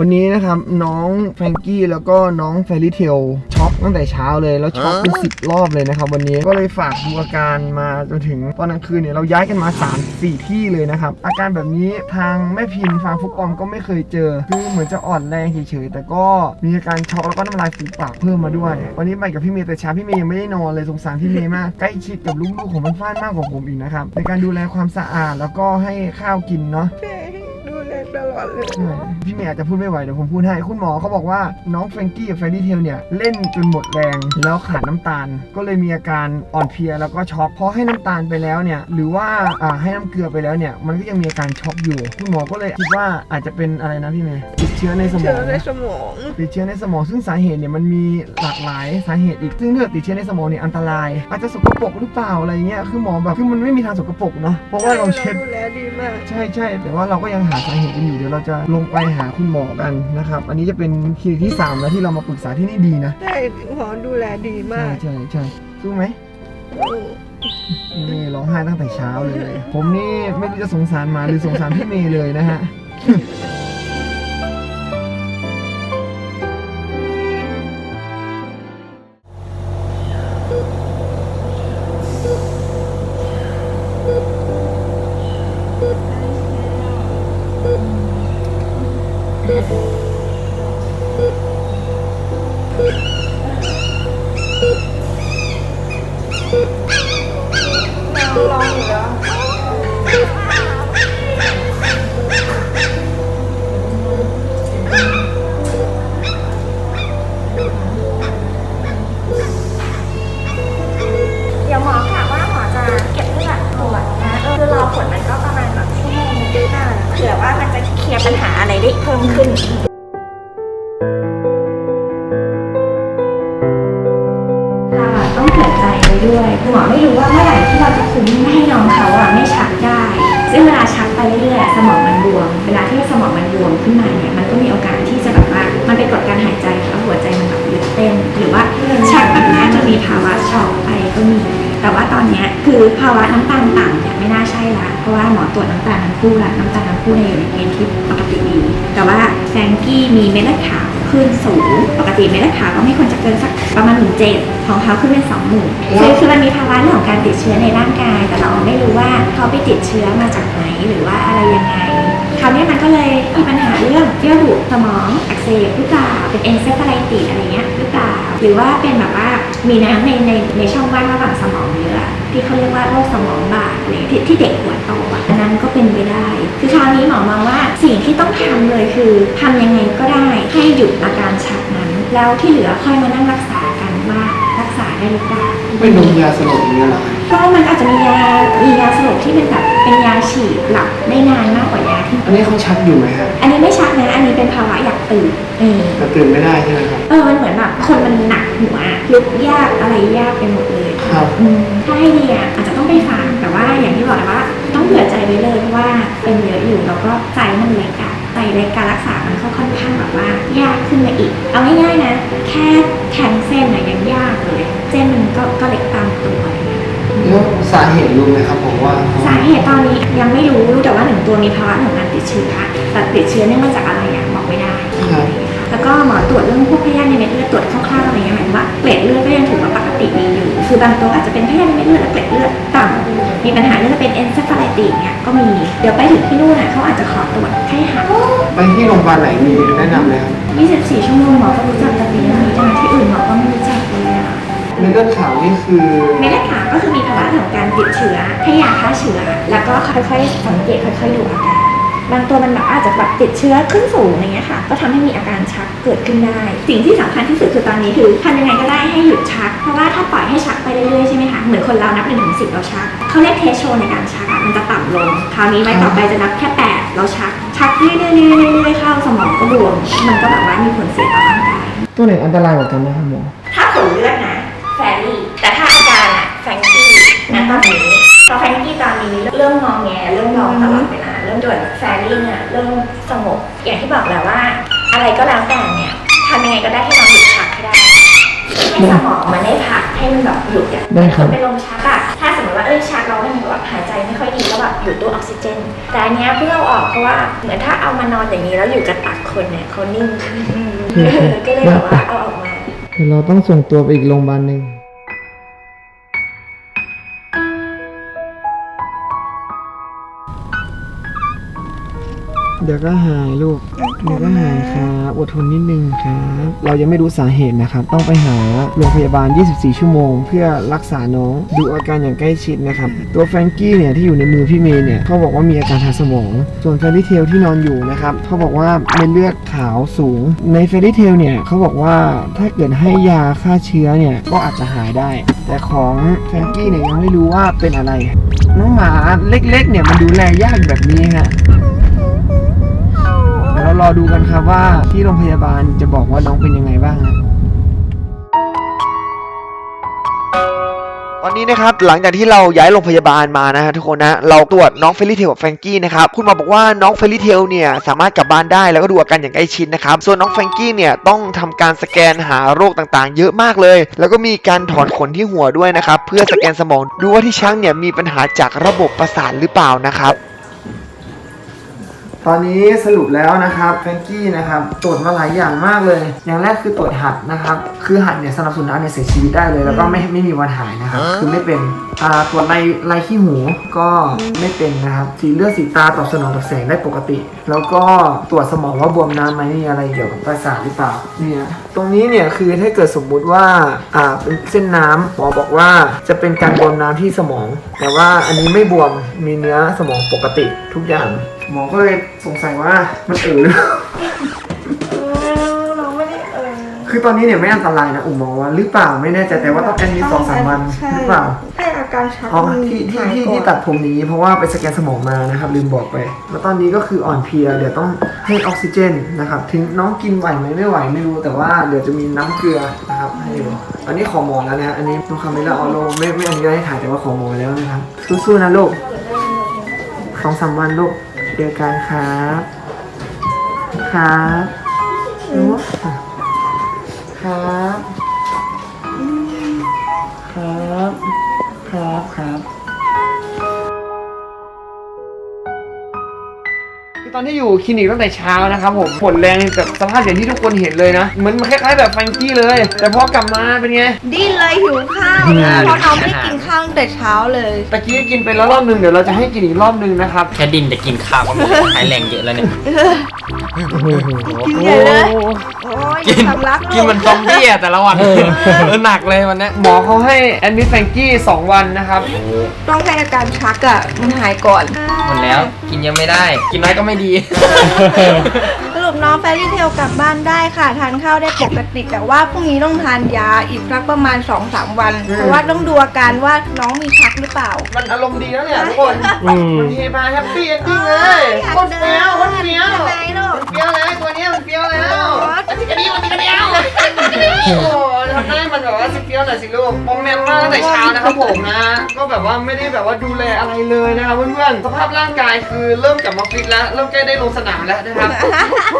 วันนี้นะครับน้องแฟรงกี้แล้วก็น้องแฟรี่เทลช็อกตั้งแต่เช้าเลยแล้วช็อกเป็นสิบรอบเลยนะครับวันนี้ก็เลยฝากดูอาการมาจนถึงตอนกลางคืนเนี่ยเราย้ายกันมา 3 4 ที่เลยนะครับ อาการแบบนี้ทางแม่พิมพ์ฟางฟุกปอมก็ไม่เคยเจอ คือเหมือนจะอ่อนแรงเฉยๆแต่ก็มีอาการช็อกแล้วก็น้ำลายฟูมปากเพิ่มมาด้วย วันนี้ไปกับพี่เมย์แต่เช้าพี่เมย์ยังไม่ได้นอนเลยสงสารพี่เมย์มากใกล้ชิดกับลูกๆของมันฟ้านมากกว่าผมอีกนะครับในการดูแลความสะอาดแล้วก็ให้ข้าวกินเนาะ แม่ดูแลตลอดเลยใช่พี่เมย์อาจจะพูดไม่ไหวเดี๋ยวผมพูดให้ คุณหมอเขาบอกว่าน้องแฟรงกี้กับแฟรดี้เทลเนี่ย เล่นจนหมดแรง แล้วขาดน้ำตาล ก็เลยมีอาการอ่อนเพลียแล้วก็ช็อกพอให้น้ำตาลไปแล้วเนี่ย หรือว่าอ่าให้น้ำเกลือไปแล้วเนี่ย มันก็ยังมีอาการช็อกอยู่ คุณหมอก็เลยคิดว่าอาจจะเป็นอะไรนะพี่เมย์ติดเชื้อในสมเชื้ออง ในสมองติดเชื้อในสมองซึ่งสาเหตุเนี่ยมันมีหลากหลายสาเหตุอีกซึ่งถ้าเกิดติดเชื้อในสมองเนี่ยอันตราย อาจจะสกปรกหรือเปล่าอะไรเงี้ยคือหมอแบบคือมันไม่มีทางสกปรกเนาะเพราะว่าเราเช็ดดูแลดีมาก ใช่ใช่แต่ว่าเราก็ยังหาสาเหตุกันอยู่เดี๋ยวเราจะลงไปหาคุณหมอกันนะครับ อันนี้จะเป็นคลินิกที่ 3 แล้วที่เรามาปรึกษาที่นี่ดีนะ ใช่หมอดูแลดีใช่มากใช่ใช่สู้ไหมนี่ร้องไห้ตั้งแต่เช้าเลย ผมนี่ไม่รู้จะสงสารหมาหรือสงสารพี่เมย์เลยนะฮะ คุณหมอไม่รู้ว่าเมื่อไหร่ที่เราจะคุมไม่ให้น้องเขาอะไม่ชักได้ ซึ่งเวลาชักไปเรื่อยๆสมองมันบวม เวลาที่สมองมันบวมขึ้นมาเนี่ยมันก็มีโอกาสที่จะแบบว่ามันไปกดการหายใจแล้วหัวใจมันแบบหยุดเต้น หรือว่าชักแบบนี้จะมีภาวะช็อกไปก็มี แต่ว่าตอนเนี้ยคือภาวะน้ำตาลต่ำเนี่ยไม่น่าใช่ละเพราะว่าหมอตรวจน้ำตาลทั้งคู่ละน้ำตาลทั้งคู่เนี่ยอยู่ในเกณฑ์ที่ปกติดี แต่ว่าแฟงกี้มีเม็ดเลือดขาว ขึ้นสูง ปกติเม็ดเลือดขาวก็ไม่ควรจะเกินสักประมาณหนึ่งเจ็ดของเขาขึ้นเป็นสองหมื่นคือคือมันมีภาวะเรื่องของการติดเชื้อในร่างกาย แต่เราไม่รู้ว่าเขาไปติดเชื้อมาจากไหนหรือว่าอะไรยังไงคราวนี้มันก็เลยมีปัญหาเรื่องเยื่อบุสมองอักเสบหรือเปล่าเป็นเอนเซฟาไลติสอะไรเงี้ยหรือเปล่าหรือว่าเป็นแบบว่ามีน้ำในในในช่องว่างระหว่างสมองเยอะที่เขาเรียกว่าโรคสมองบาดอะไรที่ที่เด็กหัวโตอะอั นนั้นก็เป็นไปได้ คือคราวนี้หมอมองว่าสิ่งที่ต้องทำเลยคือทำยังไงก็ได้ให้หยุดอาการชักนั้น แล้วที่เหลือค่อยมานั่งรักษากันว่ารักษาได้หรือเปล่าเป็นนมยาสลบอย่างเงี้ยเหรอก็มันอาจจะมียา มียาสลบที่เป็นแบบเป็นยาฉีดหลับได้นานมากกว่ายาที่ อันนี้เขาชักอยู่ไหมฮะ อันนี้ไม่ชักนะ อันนี้เป็นภาวะอยากตื่นเออแต่ตื่นไม่ได้ใช่ไหมครับ เออ มันเหมือนแบบคนมันหนักหัวลุกยากอะไรยากไปหมดเลย ครับอืมถ้าให้ดีอะอาจจะต้องไปฝากแต่ว่าอย่างที่บอกแหละว่าต้อง เผื่อใจไว้เลยเพราะว่าเป็นเยอะอยู่แล้วก็ใจมันเล็กอะใจเล็กการรักษามันก็ค่อนข้างแบบว่ายากขึ้นมาอีก เอาง่ายๆนะ แค่แทงเส้นอะยังยากเลยเส้นมันก็ก็เล็กตามตัวอะไรเงี้ยแล้วสาเหตุรู้ไหมครับผมว่า สาเหตุตอนนี้ยังไม่รู้รู้แต่ว่าหนึ่งตัวมีภาวะของการติดเชื้อแต่ติดเชื้อเนื่องมาจากอะไรอะบอกไม่ได้ครับแล้วก็หมอตรวจเรื่องพวกพยาธิในเม็ดเลือดตรวจคร่าวๆอะไรเงี้ยหมายถึงว่าเกล็ดเลือดก็ยังถือว่าปกติดีอยู่ คือบางตัวอาจจะเป็นพยาธิในเม็ดเลือดและเกล็ดเลือดต่ำมีปัญหาเรื่องเป็นเอนเซฟาไลติสเนี่ยก็มี เดี๋ยวไปถึงที่นู่นน่ะเขาอาจจะขอตรวจไข้หัดไปที่โรงพยาบาลไหนมีแนะนำไหมครับ24 ชั่วโมงหมอก็รู้จักแต่เพียงนี้นะที่อื่นหมอก็ไม่รู้จักเลยอะเม็ดเลือดขาวนี่คือเม็ดเลือดขาวก็คือมีภาวะของการติดเชื้อให้ยาฆ่าเชื้อ แล้วก็ค่อยๆสังเกตค่อยๆดูอาการ บางตัวมันแบบอาจจะแบบติดเชื้อขึ้นสูงอย่างเงี้ยค่ะ ก็ทำให้มีอาการชักเกิดขึ้นได้ สิ่งที่สำคัญที่สุดคือตอนนี้คือทำยังไงก็ได้ให้หยุดชัก เพราะว่าถ้าปล่อยให้ชักไปเรื่อยๆใช่ไหมคะเหมือนคนเรานับหนึ่งถึงสิบเราชักเขาเรียกเทสโชในการชักอะมันจะต่ำลง คราวนี้ไว้ต่อไปจะนับแค่แปดเราชัก ชักเรื่อยๆเรื่อยๆเรื่อยๆเข้าสมองก็บวมมันก็แบบว่ามีผลเสียต่อร่างกายตัวไหนอันตรายกว่ากันนะครับหมอถ้าผลเลือดนะแฟรี่แต่ถ้าอาการอะแฟรงกี้นะตอนนี้พอแฟรงกี้ตอนนี้เริ่มงองแงเริ่มร้องตลอดเวลาเริ่ม ด่วนแฟรี่เนี่ยเริ่มสงบอย่างที่บอกแหละว่า อะไรก็แล้วแต่เนี่ยทำยังไงก็ได้ให้น้องหยุดชักให้ได้ให้สมองมันได้พักให้มันแบบหยุดอะได้ครับนเป็นลมชักอะถ้าสมมติว่าเอ้ยที่ชักเราก็เหมือนแบบหายใจไม่ค่อยดีก็แบบอยู่ตู้ออกซิเจน แต่อันเนี้ยเพิ่งเอาออกเพราะว่าเหมือนถ้าเอามานอนอย่างนี้แล้วอยู่กับตักคนเนี่ยเขานิ่งขึ้นเออก็เลยแบบว่าเอาออกมาเดี๋ยวเราต้องส่งตัวไปอีกโรงพยาบาลหนึ่ง เดี๋ยวก็หายลูก เดี๋ยวก็หายครับอดทนนิดนึงครับ เรายังไม่รู้สาเหตุนะครับ ต้องไปหาโรงพยาบาล 24 ชั่วโมง เพื่อรักษาน้อง ดูอาการอย่างใกล้ชิดนะครับ ตัวแฟรงกี้เนี่ยที่อยู่ในมือพี่เมย์เนี่ยเขาบอกว่ามีอาการทางสมอง ส่วนเฟรรี่เทลที่นอนอยู่นะครับเขาบอกว่าเม็ดเลือดขาวสูง ในเฟรรี่เทลเนี่ยเขาบอกว่าถ้าเกิดให้ยาฆ่าเชื้อเนี่ยก็อาจจะหายได้ แต่ของแฟรงกี้เนี่ยยังไม่รู้ว่าเป็นอะไร น้องหมาเล็กๆเนี่ยมันดูแลยากแบบนี้ฮะ รอดูกันครับว่าที่โรงพยาบาลจะบอกว่าน้องเป็นยังไงบ้างนะตอนนี้นะครับหลังจากที่เราย้ายโรงพยาบาลมานะฮะทุกคนนะเราตรวจน้องเฟรรี่เทลกับแฟรงกี้นะครับคุณหมอบอกว่าน้องเฟรรี่เทลเนี่ยสามารถกลับบ้านได้แล้วก็ดูอาการอย่างใกล้ชิดนะครับส่วนน้องแฟรงกี้เนี่ยต้องทำการสแกนหาโรคต่างๆ เยอะมากเลย แล้วก็มีการถอนขนที่หัวด้วยนะครับเพื่อสแกนสมองดูว่าที่ช้างเนี่ยมีปัญหาจากระบบประสาทหรือเปล่านะครับ ตอนนี้สรุปแล้วนะครับแฟรงกี้นะครับตรวจมาหลายอย่างมากเลย อย่างแรกคือตรวจหัดนะครับ คือหัดเนี่ยสำหรับสุนัขเนี่ยเสียชีวิตได้เลย แล้วก็ไม่ไม่มีวันหายนะครับ คือไม่เป็นอ่าตรวจไรไรขี้หูก็ไม่เป็นนะครับ สีเลือดสีตาตอบสนองต่อแสงได้ปกติ แล้วก็ตรวจสมองว่าบวมน้ำไหมมีอะไรเกี่ยวกับประสาทหรือเปล่าเนี่ยตรงนี้เนี่ยคือถ้าเกิดสมมุติว่าอ่าเป็นเส้นน้ำหมอบอกว่าจะเป็นการบวมน้ำที่สมอง แต่ว่าอันนี้ไม่บวมมีเนื้อสมองปกติทุกอย่าง หมอก็เลยสงสัยว่ามันเออหรือเปล่าเออน้องไม่ได้เออคือตอนนี้เนี่ยไม่อันตรายนะอุ๋มมองว่าหรือเปล่าไม่แน่ใจแต่ว่าต้องแอดมิดสองสามวันใช่หรือเปล่า ให้อาการชักอ๋อมันที่ที่หายที่ก่อนที่ตัดผมอย่างนี้เพราะว่าไปสแกนสมองมานะครับลืมบอกไป แล้วตอนนี้ก็คืออ่อนเพลียเดี๋ยวต้องให้ออกซิเจนนะครับถึงน้องกินไหวไหมไม่ไหวไม่รู้แต่ว่าเดี๋ยวจะมีน้ำเกลือนะครับให้ดูอันนี้ขอหมอแล้วนะฮะอันนี้น้องคาเมล่าออโลไม่ไม่อนุญาตให้ถ่ายแต่ว่าขอหมอแล้วนะครับสู้ๆนะลูกสองสามวันลูก เจอกันครับ ครับ ครับครับครับครับ อตอนที่อยู่คลินิกตั้งแต่เช้านะครับผมหมดแรงแบบสภาพอย่างที่ทุกคนเห็นเลยนะเหมือนคล้ายๆแบบแฟรงกี้เลย แต่พอกลับมาเป็นไง ดิ้นเลยหิวข้าวนะเพราะน้องไม่ได้กินข้าวตั้งแต่เช้าเลย ตะกี้กินไปแล้วรอบนึงเดี๋ยวเราจะให้กินอีกรอบนึงนะครับ แค่ดินจะกินข้าวก็หมดใช้แรงเยอะแล้วเนี่ย กินใหญ่เลย โอ้ยกินสำลักกินเหมันซอมบี้อะแต่ละวันเออหนักเลยวันเนี้ยหมอเขาให้แอดมิดแฟรงกี้2วันนะครับ ต้องให้อาการชักอะ มันหายก่อน หมดแล้ว กินเยังไม่ได้ กินน้อยก็ไม่ดีสรุปน้องแฟรี่เทลกลับบ้านได้ค่ะ ทานข้าวได้ปกติแต่ว่าพรุ่งนี้ต้องทานยาอีกสักประมาณ 2-3 วัน เพราะว่าต้องดูอาการว่าน้องมีชักหรือเปล่า มันอารมณ์ดีแล้วเนี่ยทุกคนมันเฮมาแฮปปี้เอนดิ้งเลยโคนเฟี้ยวโคนเฟี้ยวยังไงลูกมันเฟี้ยวแล้วตัวเนี้ยมันเฟี้ยวแล้ว โอ๊ยมันติกระดิ่งมันติกระดิ่งโอ้โหทำให้มันแบบว่าสิเฟี้ยวหน่อยสิลูกมองแมนมากตั้งแต่เช้านะครับผมนะ ก็แบบว่าไม่ได้แบบว่าดูแลอะไรเลยนะครับเพื่อนๆ สภาพร่างกายคือเริ่มกลับมาฟิตแล้ว เริ่มใกล้ได้ลงสนามแล้วนะครับ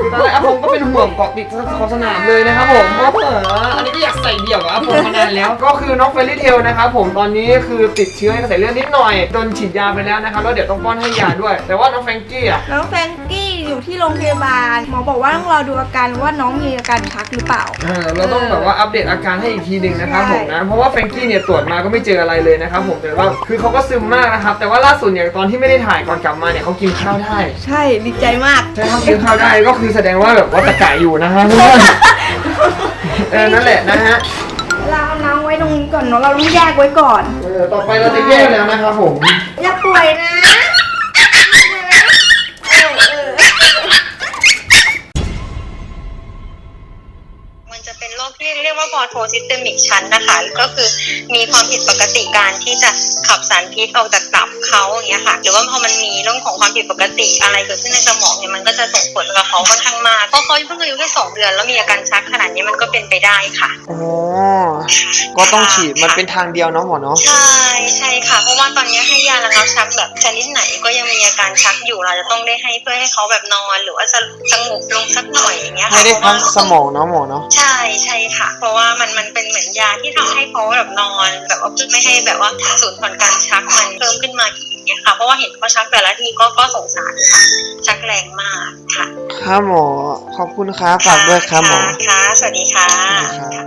คือตอนแรกอาพงก็เป็นห่วงเกาะติดของสนามเลยนะครับผมเพราะเผลออันนี้ก็อยากใส่เดี่ยวกับอาพงมานานแล้ว ก็คือน้องเฟรลี่เทลนะครับผมตอนนี้คือติดเชื้อในกระแสเลือดนิดหน่อยโดนฉีดยาไปแล้วนะครับแล้วเดี๋ยวต้องป้อนให้ยาด้วย แต่ว่าน้องแฟรงกี้อะน้องแฟรงกี้อยู่ที่โรงพยาบาลหมอบอกว่าต้องรอดูอาการว่าน้องมีอาการชักหรือเปล่าเออเราต้องแบบว่าอัปเดตอาการให้อีกทีหนึ่งนะครับใช่ผมนะ เพราะว่าแฟรงกี้เนี่ยตรวจมาก็ไม่เจออะไรเลยนะครับผมแต่ว่าคือเขาก็ซึมมากนะครับ แต่ว่าล่าสุดเนี่ยตอนที่ไม่ได้ถ่ายก่อนกลับมาเนี่ยเขากินข้าวได้ใช่ดีใจมากใช่เขากินข้าวได้ก็คือแสดงว่าแบบว่าตะกายอยู่นะฮะเพื่อนเออนั่นแหละนะฮะเราเอาน้องไว้ตรงนี้ก่อนเนาะเราต้องแยกไว้ก่อน เออต่อไปเราจะแยกแล้วนะครับผมอย่าป่วยนะ โทซิสเตมิกชันนะคะ ก็คือมีความผิดปกติการที่จะขับสารพิษออกจากตับเขาอย่างเงี้ยค่ะ หรือว่าพอมันมีเรื่องของความผิดปกติอะไรเกิดขึ้นในสมองเนี่ยมันก็จะส่งผลกับเขาค่อนข้างมาก เพราะเขาเพิ่งอายุแค่สองเดือนแล้วมีอาการชักขนาดอันนี้มันก็เป็นไปได้ค่ะอ๋อก็ต้องฉีดมันเป็นทางเดียวเนาะหมอเนาะ ใช่ใช่ค่ะ เพราะว่าตอนนี้ให้ยาระงับชักแบบชนิดไหนก็ยังมีอาการชักอยู่เราจะต้องได้ให้เพื่อให้เขาแบบนอนหรือว่าจะสงบลงสักหน่อยอย่างเงี้ยค่ะให้ได้เพราะทั้ว่างสมองเนาะหมอเนาะ ใช่ใช่ค่ะ เพราะว่ามันมันเป็นเหมือนยาที่ทำให้เขาแบบนอนแบบว่าเพื่อไม่ให้แบบว่าสูญผ่อนการชักมันเพิ่มขึ้นมาอีกเนี่ยค่ะ เพราะว่าเห็นเขาชักแต่ละทีก็ก็สงสารค่ะชักแรงมากค่ะครับหมอขอบคุณครับฝากด้วยครับหมอค่ะสวัสดีค่ะครับ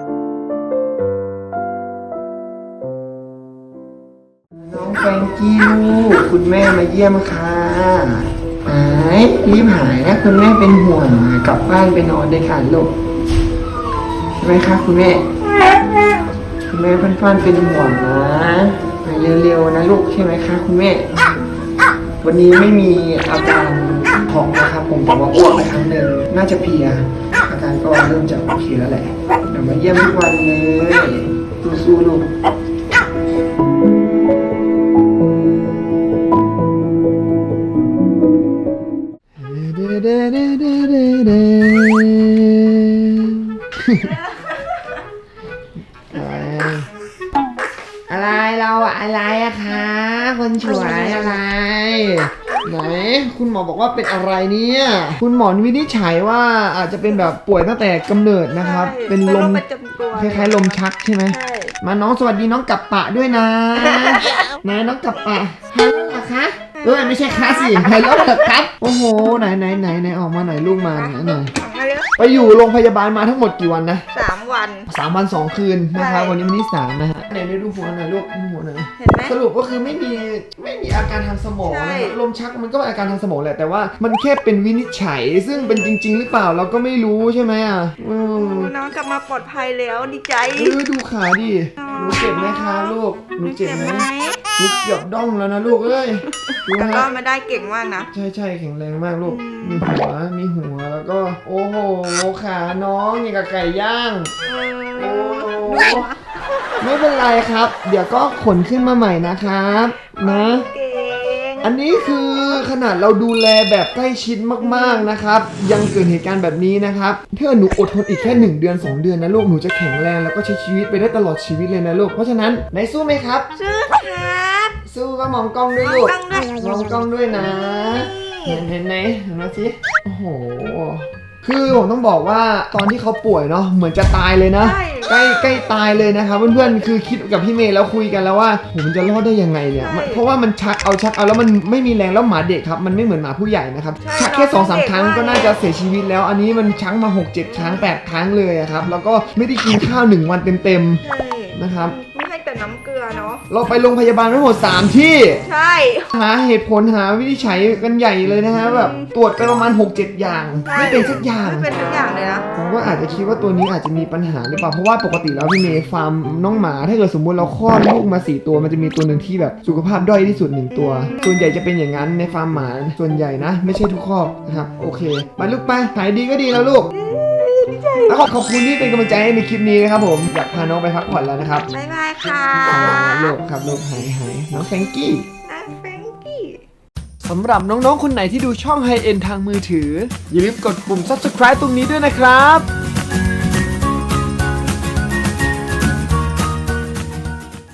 น้องแฟรงกี้ลูกคุณแม่มาเยี่ยมค่ะหายรีบหายนะคุณแม่เป็นห่วงกลับบ้านไปนอนด้วยกันลูกใช่ไห มคะคุณแม่ คุณแม่เพื่อนๆเป็นห่วงนะไปเร็วๆนะลูกใช่ไหมคะคุณแม่ วันนี้ไม่มีอาการท้องนะครับผมแต่ว่าอ้วกไปครั้งหนึ่งน่าจะเพลีย อาการก็เริ่มจะโอเคแล้วแหละเดี๋ยวมาเยี่ยมทุกวันเลยสู้ๆลูกอะไร อะอะไรอะคะ คนสวยอะไร ไหน คุณหมอบอกว่าเป็นอะไรเนี่ย คุณหมอวินิจฉัยว่าอาจจะเป็นแบบป่วยตั้งแต่กำเนิดนะครับเป็นลมประจำตัวคล้ายๆลมชักใช่ไหม ใช่มาน้องสวัสดีน้องกับปะด้วยนะนะน้องกับปะฮัลโหลเหรอคะเออไม่ใช่คะสิฮัลโหลเหรอครับ โอ้โหไหนไหนไหนไหนออกมาหน่อยลูกมาไหนหน่อยมาเร็ว ไปอยู่โรงพยาบาลมาทั้งหมดกี่วันนะสามวัน สามวันสองคืนนะครับใช่ วันนี้วันที่สามนะฮะไหนได้ดูหัวหน่อยลูกดูหัวหน่อย เห็นไหม สรุปก็คือไม่มีไม่มีอาการทางสมองใช่นะครับลมชักมันก็เป็นอาการทางสมองแหละแต่ว่ามันแค่เป็นวินิจฉัย ซึ่งเป็นจริง ๆ หรือเปล่าเราก็ไม่รู้ใช่ไหมอะอืมน้องกลับมาปลอดภัยแล้วดีใจ เออดูขาดิหนูเจ็บไหมคะลูกหนูเจ็บไหม หนูเกือบด้องแล้วนะลูกเอ้ยดูแต่ก็ฮะมาได้เก่งมากนะ ใช่ใช่แข็งแรงมากลูกอืมมีหัว มีหัวแล้วก็ โอ้โห ขาน้องอย่างกับไก่ย่างเอโอ้อโหไม่เป็นไรครับ เดี๋ยวก็ขนขึ้นมาใหม่นะครับ นะ เก่ง อันนี้คือขนาดเราดูแลแบบใกล้ชิดมากๆนะครับ ยังเกิดเหตุการณ์แบบนี้นะครับถ้าหนูอดทนอีกแค่หนึ่งเดือน 2 เดือนนะลูกหนูจะแข็งแรงแล้วก็ใช้ชีวิตไปได้ตลอดชีวิตเลยนะลูกเพราะฉะนั้นไหนสู้ไหมครับ ชื่อครับสู้ก็มองกล้องด้วยลูกมองกล้องด้วยมองกล้องด้วยนะ เห็นเห็นไหนเห็นไหมสิโอ้โห คือผมต้องบอกว่าตอนที่เขาป่วยเนาะเหมือนจะตายเลยนะใช่ใกล้ใกล้ตายเลยนะครับเพื่อนๆคือคิดกับพี่เมย์แล้วคุยกันแล้วว่าผมนจะรอดได้ยังไงเนี่ยมันเพราะว่ามันชักเอาชักเอาแล้วมันไม่มีแรงแล้วหมาเด็กครับมันไม่เหมือนหมาผู้ใหญ่นะครับใช่ชักแค่สองสามน้องเด็กครั้งมากก็น่าจะเสียชีวิตแล้ว อันนี้มันชักมา6 7ครั้ง8ครั้งเลยอะครับแล้วก็ไม่ได้กินข้าว1วันเต็มใช่ๆนะครับไม่ให้ แต่น้ำเกลือเนาะ เราไปโรงพยาบาลทั้งหมด 3 ที่ ใช่ หาเหตุผลหาวิธีใช้กันใหญ่เลยนะฮะแบบตรวจไปประมาณ 6-7 อย่าง ใช่ ไม่เป็นสักอย่าง ไม่เป็นทุกอย่างเลยนะ ผมก็อาจจะคิดว่าตัวนี้อาจจะมีปัญหาหรือเปล่าเพราะว่าปกติแล้วพี่เมย์ฟาร์มน้องหมาถ้าเกิดสมมุติเราคลอดลูกมา4ตัว มันจะมีตัวหนึ่งที่แบบสุขภาพด้อยที่สุดหนึ่งตัว ส่วนใหญ่จะเป็นอย่างนั้นในฟาร์มหมาส่วนใหญ่นะ ไม่ใช่ทุกครอบนะครับโอเคไปลูกไปหายดีก็ดีแล้วลูกแล้วก็ขอบคุณที่เป็นกำลังใจให้ในคลิปนี้นะครับผมอยาก พาน้องไปพักผ่อนแล้วนะครับบ๊ายบายค่ะอ่าลูกครับลูกหายหายน้องแฟรงกี้น้องแฟรงกี้สำหรับน้องๆ คนไหนที่ดูช่อง High End ทางมือถือ อย่าลืมกดปุ่ม subscribe ตรงนี้ด้วยนะครับ